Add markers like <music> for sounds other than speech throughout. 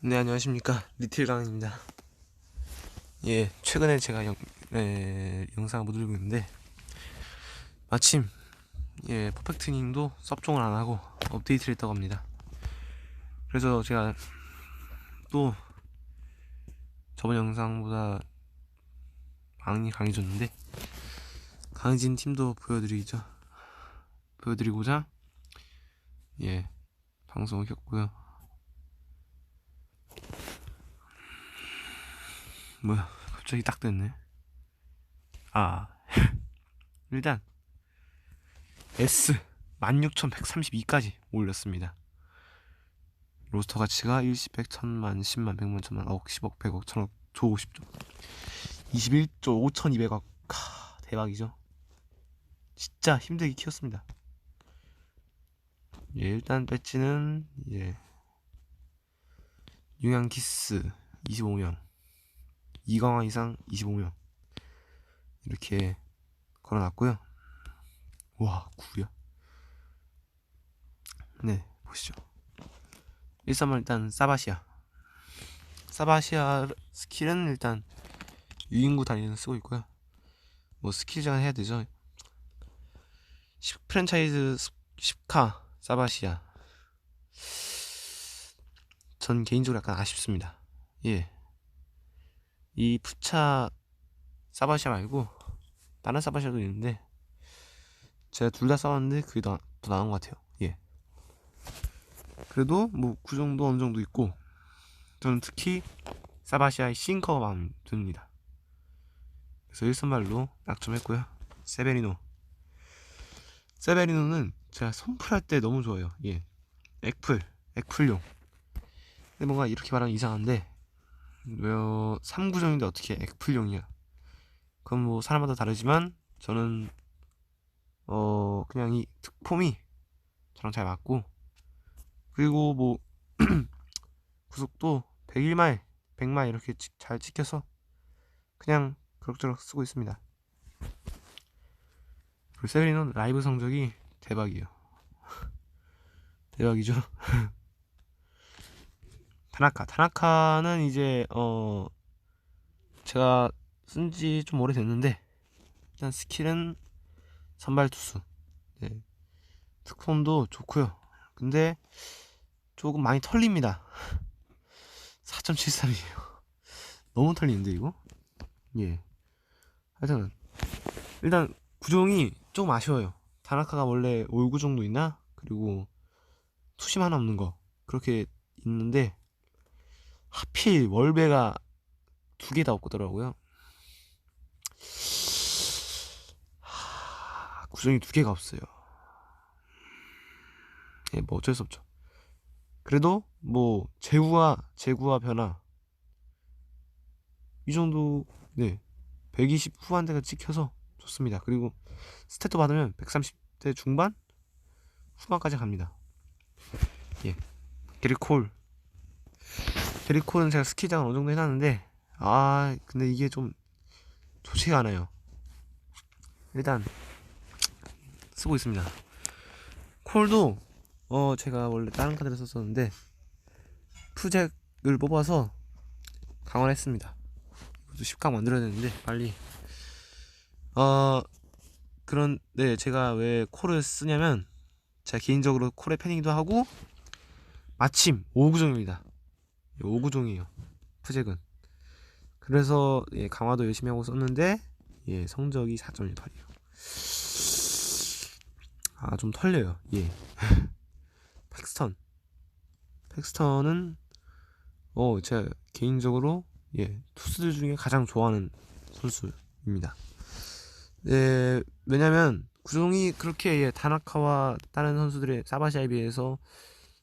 네 안녕하십니까. 리틀강입니다. 예 최근에 제가 영, 예, 영상을 못 올리고 있는데 마침 예 퍼펙트님도 섭종을 안하고 업데이트를 했다고 합니다. 그래서 제가 또 저번 영상보다 많이 강해졌는데 강해진 팀도 보여드리죠. 보여드리고자 예 방송을 켰고요 뭐야 갑자기 딱 됐네. 아 <laughs> 일단 S 16132까지 올렸습니다. 로스터 가치가 1, 10, 100, 1000만, 10만, 100만, 1000만, 억, 10억, 100억, 1000억, 조 50조 21조 5200억. 카, 대박이죠? 진짜 힘들게 키웠습니다. 예, 일단 배지는 예 유양키스 25명 이강화 이상 25명. 이렇게 걸어놨고요. 와 구려 네 보시죠. 1선만 일단 사바시아. 사바시아 스킬은 일단 유인구 단위는 쓰고 있고요. 뭐 스킬 제한 해야 되죠. 10 프랜차이즈 10카 사바시아. 전 개인적으로 약간 아쉽습니다. 예 이 푸차 사바시아 말고 다른 사바시아도 있는데 제가 둘 다 써봤는데 그게 더, 더 나은 것 같아요. 예. 그래도 뭐 그 정도 어느 정도 있고 저는 특히 사바시아의 싱커가 마음에 듭니다. 그래서 일선발로 낙점했고요. 세베리노. 세베리노는 제가 선풀할 때 너무 좋아요. 예. 액풀 액풀용. 근데 뭔가 이렇게 말하면 이상한데 왜 3구정인데 어떻게 액풀용이야? 그건 뭐 사람마다 다르지만 저는 어 그냥 이 특폼이 저랑 잘 맞고 그리고 뭐 <clears throat> 구속도 101마일 100마일 이렇게 치- 잘 찍혀서 그냥 그럭저럭 쓰고 있습니다. 그리고 세리는 라이브 성적이 대박이에요. <laughs> 대박이죠 <laughs> 타나카. 타나카는 이제 어 제가 쓴 지 좀 오래됐는데 일단 스킬은 선발 투수. 네. 특폼도 좋고요. 근데 조금 많이 털립니다. <laughs> 4.73이에요. <laughs> 너무 털리는데 이거? 예. 하여튼 일단 구종이 조금 아쉬워요. 다나카가 원래 올구 정도 있나? 그리고 투심 하나 없는 거. 그렇게 있는데 하필 월배가 두 개 다 없더라고요. 하, 구정이 두 개가 없어요. 예, 뭐 어쩔 수 없죠. 그래도 뭐 제구와 제구와 변화 이 정도 네 120 후반대가 찍혀서 좋습니다. 그리고 스탯도 받으면 130대 중반 후반까지 갑니다. 예, 게리콜 데리코는 제가 스키장을 어느 정도 해놨는데 아 근데 이게 좀 좋지가 않아요. 일단 쓰고 있습니다. 콜도 어 제가 원래 다른 카드를 썼었는데 푸잭을 뽑아서 강화했습니다. 이것도 10강 만들어야 되는데 빨리. 어 그런 네 제가 왜 콜을 쓰냐면 제가 개인적으로 콜의 패닝도 하고 마침 5구정입니다 5구종이에요. 푸잭은. 그래서 예, 강화도 열심히 하고 썼는데 예, 성적이 4.18이에요. 아, 좀 털려요. 예. <laughs> 팩스턴. 팩스턴은 어, 제가 개인적으로 예, 투수들 중에 가장 좋아하는 선수입니다. 예, 왜냐면 구종이 그렇게 예, 다나카와 다른 선수들의 사바시아에 비해서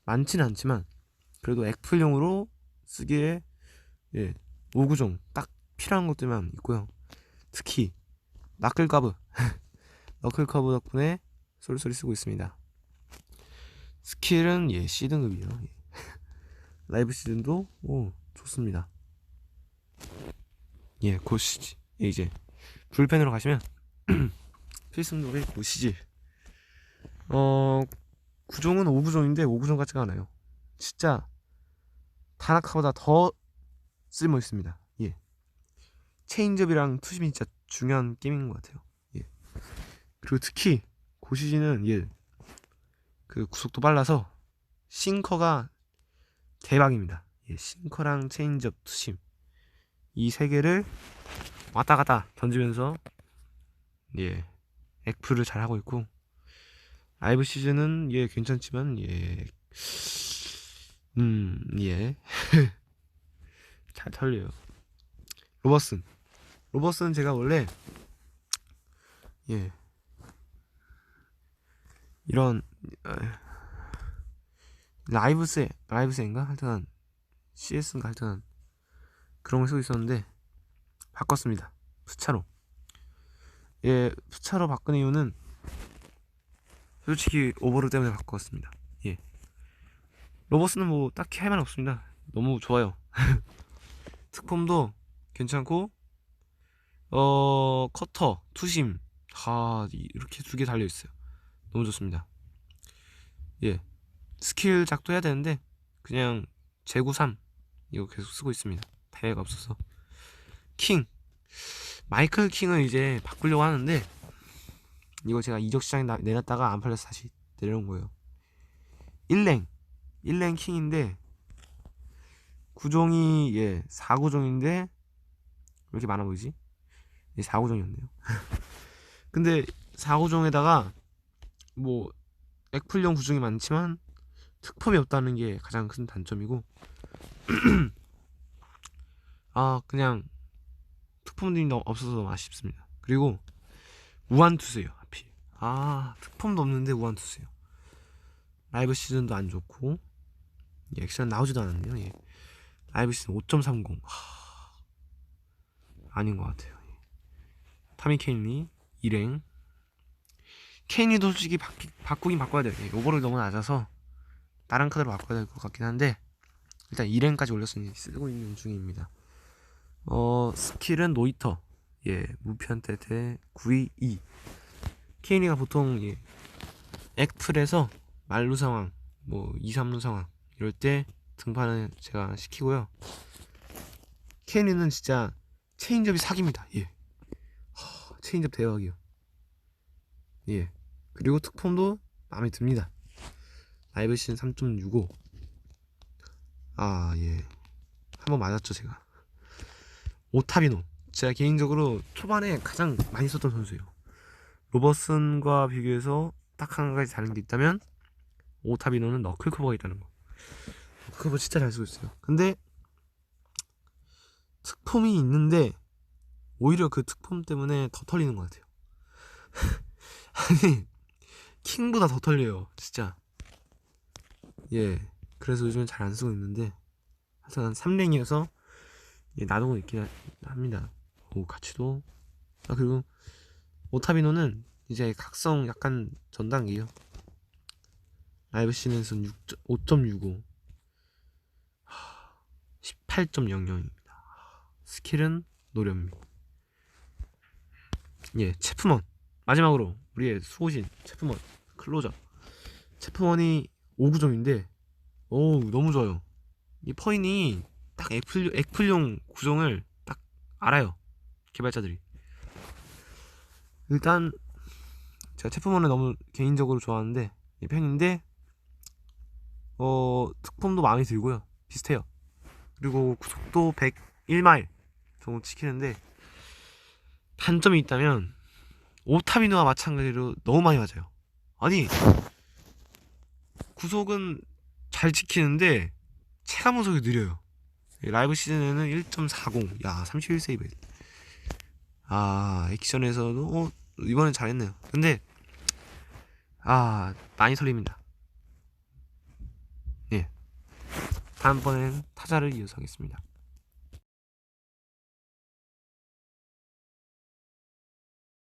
많지는 않지만 그래도 액풀용으로 쓰기에 예, 5구종 딱 필요한 것들만 있고요. 특히 나클카브 너클 커브 <laughs> 덕분에 쏠쏠이 쓰고 있습니다. 스킬은 예 C등급이에요. 예. <laughs> 라이브 시즌도 오 좋습니다. 예 고시지 예, 이제 불펜으로 가시면 <clears throat> 필승노래 고시지 어 구종은 5구종인데 5구종 같지가 않아요. 진짜 다나카보다 더 쓸모 있습니다. 예. 체인지업이랑 투심이 진짜 중요한 게임인 것 같아요. 예. 그리고 특히 고시지는 예. 그 구속도 빨라서 싱커가 대박입니다. 예, 싱커랑 체인지업 투심 이 세 개를 왔다 갔다 던지면서 예 액프를 잘 하고 있고 라이브 시즌은 예 괜찮지만 예 음, 예. <laughs> 잘 털려요. 로버슨. 로버슨 제가 원래, 예. 이런, 어, 라이브세, 라이브세인가? 하여튼, CS인가? 하여튼, 그런 걸 쓰고 있었는데, 바꿨습니다. 푸차로. 예, 푸차로 바꾼 이유는, 솔직히 오버롤 때문에 바꿨습니다. 예. 로버스는 뭐 딱히 할 말 없습니다. 너무 좋아요. <laughs> 특폼도 괜찮고 어 커터, 투심 다 이렇게 두 개 달려 있어요. 너무 좋습니다. 예. 스킬 작도 해야 되는데 그냥 재구 3 이거 계속 쓰고 있습니다. 다이아가 없어서 킹 마이클 킹을 이제 바꾸려고 하는데 이거 제가 이적 시장에 나- 내놨다가 안 팔려서 다시 내려온 거예요. 1랭 1랭 킹인데 구종이 예 4구종인데 왜 이렇게 많아 보이지? 예 4구종이었네요. <laughs> 근데 4구종에다가 뭐 액풀용 구종이 많지만 특품이 없다는 게 가장 큰 단점이고 <clears throat> 아 그냥 특품들이 없어서 아쉽습니다. 그리고 우한투수예요 하필. 아 특품도 없는데 우한투수예요. 라이브 시즌도 안 좋고 예, 액션 나오지도 않았네요. 예. 라이브 시즌 5.30 하... 아닌 것 같아요. 예. 타미 케인리 일행 케인리도 솔직히 바뀌, 바꾸긴 바꿔야 돼요. 예, 오버를 너무 낮아서 다른 카드로 바꿔야 될 것 같긴 한데 일단 일행까지 올렸으니 쓰고 있는 중입니다. 어 스킬은 노이터 예 무편대 대922 케인리가 보통 예 액플에서 말루 상황, 뭐 2, 3루 상황 이럴 때 등판을 제가 시키고요. 케니는 진짜 체인점이 사기입니다. 예. 허, 체인점 대박이요. 예. 그리고 특폼도 마음에 듭니다. 라이브 시즌 3.65. 아, 예. 한번 맞았죠, 제가. 오타비노. 제가 개인적으로 초반에 가장 많이 썼던 선수예요. 로버슨과 비교해서 딱 한 가지 다른 게 있다면 오타비노는 너클 커버가 있다는 거. 그거 진짜 잘 쓰고 있어요. 근데 특폼이 있는데 오히려 그 특폼 때문에 더 털리는 것 같아요. <laughs> 아니 킹보다 더 털려요, 진짜. 예. 그래서 요즘엔 잘 안 쓰고 있는데 하여튼 3랭이어서 예, 나동은 있긴 하- 합니다. 오 가치도 아 그리고 오타비노는 이제 각성 약간 전 단계요. 시즌에서 5.65 18.00입니다. 스킬은 노련미. 예, 체프먼. 마지막으로 우리의 수호신 체프먼 클로저. 체프먼이 5구종인데 오 너무 좋아요. 이 퍼인이 딱 애플 애플용 구종을 딱 알아요. 개발자들이. 일단 제가 체프먼을 너무 개인적으로 좋아하는데 이 편인데 어 특품도 마음에 들고요. 비슷해요. 그리고 구속도 101마일 정도 치키는데 단점이 있다면 오타비노와 마찬가지로 너무 많이 맞아요. 아니 구속은 잘 지키는데 체감 운속이 느려요. 라이브 시즌에는 1.40 야 31세이브 아 액션에서도 어, 이번엔 잘했네요. 근데 아 많이 설립니다 다음번엔 타자를 이어서 하겠습니다.